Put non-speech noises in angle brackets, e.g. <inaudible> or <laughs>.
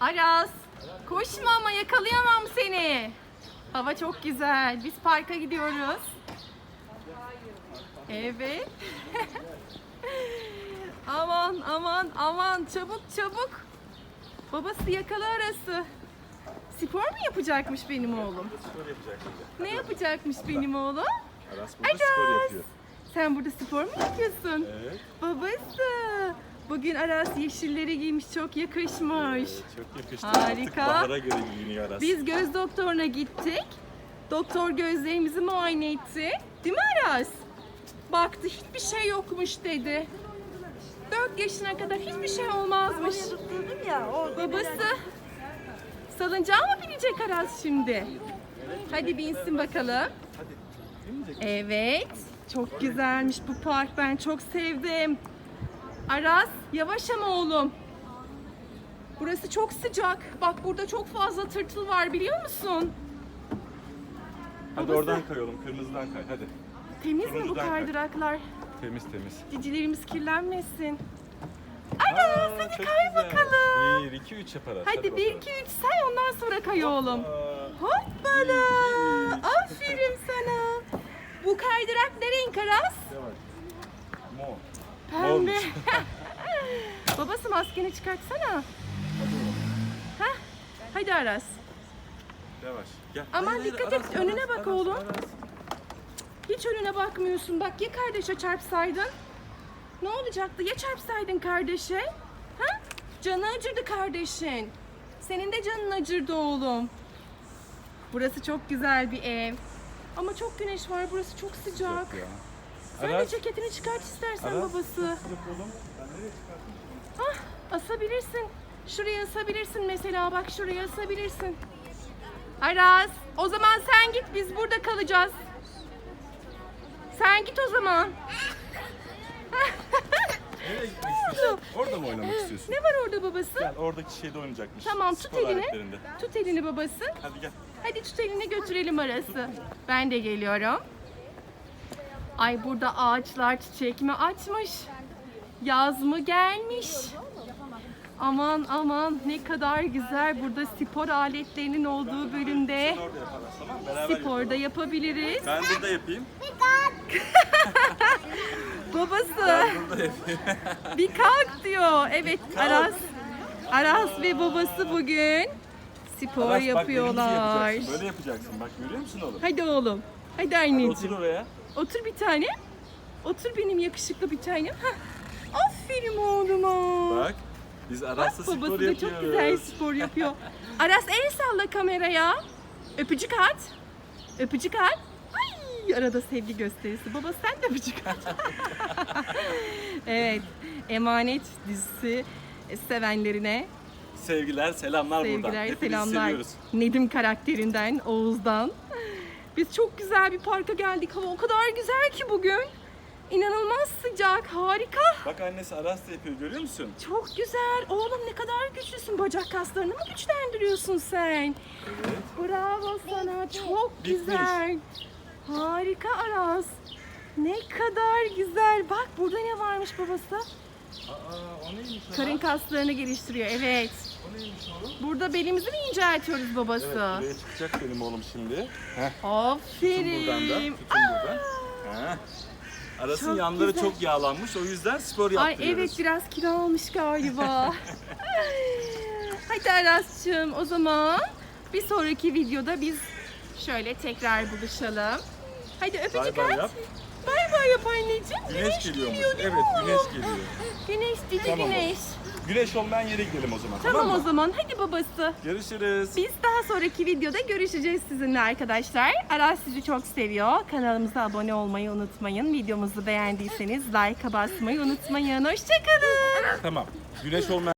Aras, koşma ama yakalayamam seni. Hava çok güzel. Biz parka gidiyoruz. Evet. <laughs> aman aman aman çabuk çabuk. Babası yakala arası. Spor mu yapacakmış benim oğlum? Spor yapacak şimdi. Ne yapacakmış benim oğlum? Aras burada spor Aras. yapıyor. Sen burada spor mu yapıyorsun? Evet. Babası. Bugün Aras yeşilleri giymiş çok yakışmış. Çok yakıştı. Harika. Artık bahara göre giyiniyor Aras. Biz göz doktoruna gittik. Doktor gözlerimizi muayene etti. Değil mi Aras? Baktı hiçbir şey yokmuş dedi. 4 yaşına kadar hiçbir şey olmazmış. Ya o Babası salıncağa mı binecek Aras şimdi? Hadi binsin bakalım. Evet. Çok güzelmiş bu park. Ben çok sevdim. Aras yavaş ama oğlum. Burası çok sıcak. Bak burada çok fazla tırtıl var biliyor musun? Hadi Babası. oradan kayalım. Kırmızıdan kay. Hadi. Temiz mi bu Turuncudan kay. kaydıraklar? Temiz temiz. Cicilerimiz kirlenmesin. Aa, Aras hadi çok kay güzel. bakalım. 1, 2, 3 yaparız. Hadi 1 2 3 say ondan sonra kay oğlum. Aa, Hoppala. Bir, iki, üç. Aferin sana. Bu kaydırak ne renk Aras? Yavaş. Mor. Pembe. Olmuş. <laughs> Babası maskeni çıkartsana. Hah. Hadi Aras. Yavaş. Gel. Aman Hayır, hayır, dikkat Aras, et, önüne Aras, bak Aras, oğlum. Aras. Hiç önüne bakmıyorsun. Bak ya kardeşe çarpsaydın? Ne olacaktı? Ya çarpsaydın kardeşe? Ha? Canı acırdı kardeşin. Senin de canın acırdı oğlum. Burası çok güzel bir ev. Ama çok güneş var. Burası çok sıcak. Ya. Sen de ceketini çıkart istersen babası. Ah, asabilirsin. Şuraya asabilirsin mesela. Bak şuraya asabilirsin. Aras, o zaman sen git. Biz burada kalacağız. Sen git o zaman. Nereye gitmek <laughs> istiyorsun? Orada mı oynamak istiyorsun? Ne var orada babası? Gel oradaki şeyde oynayacakmış. Tamam tut Spor elini. aletlerinde. Tut elini babası. Hadi gel. Hadi tut elini götürelim arası. Ben de geliyorum. Ay burada ağaçlar çiçek mi açmış? Yaz mı gelmiş? Aman aman ne kadar güzel burada spor aletlerinin olduğu bölümde Orada yaparız tamam mı? Beraber spor da yapalım. yapabiliriz. Ben burada yapayım. <laughs> Babası Burada yapayım. <laughs> bir kalk diyor. Evet Aras Aras ve babası bugün spor Aras, bak, yapıyorlar. elimizi yapacaksın. Böyle yapacaksın. Bak görüyor musun oğlum? Hadi oğlum. Hadi Hadi anneciğim. otur oraya. Otur bir tane. Otur benim yakışıklı bir tanem. Hah. Aferin oğluma. Bak. Biz Aras'la Bak, spor babası da yapıyoruz. çok güzel spor yapıyor. Aras el salla kameraya. Öpücük at. Öpücük at. Ay, arada sevgi gösterisi. Baba sen de öpücük at. <laughs> evet. Emanet dizisi sevenlerine Sevgiler, selamlar buradan. sevgiler, Hepinizi selamlar. seviyoruz. Nedim karakterinden, Oğuz'dan. Biz çok güzel bir parka geldik. Hava o kadar güzel ki bugün. İnanılmaz sıcak, harika. Bak annesi Aras da yapıyor görüyor musun? Çok güzel. Oğlum ne kadar güçlüsün. Bacak kaslarını mı güçlendiriyorsun sen? Evet. Bravo sana. Çok Bitmiş. güzel. Harika Aras. Ne kadar güzel. Bak burada ne varmış babası? Aa o neymiş? Karın kaslarını geliştiriyor. Evet. Neymiş oğlum? Burada belimizi mi inceltiyoruz babası? Evet buraya çıkacak benim oğlum şimdi. Heh. Tutun Aferin. buradan da. Tutun buradan. Heh. Aras'ın Çok yanları güzel. çok yağlanmış o yüzden spor Ay yaptırıyoruz. evet biraz kilo almış galiba. <laughs> Hadi Aras'cığım o zaman bir sonraki videoda biz şöyle tekrar buluşalım. Hadi öpücük Bay bay at. yap. Bay bay yap anneciğim. Güneş geliyormuş. geliyor değil mi Evet güneş geliyor. Güneş cici Tamam güneş. Güneş olmayan yere gidelim o zaman. Tamam, Tamam, o mı? zaman hadi babası. Görüşürüz. Biz daha sonraki videoda görüşeceğiz sizinle arkadaşlar. Aras sizi çok seviyor. Kanalımıza abone olmayı unutmayın. Videomuzu beğendiyseniz like'a basmayı unutmayın. Hoşçakalın. Tamam. Güneş olmayan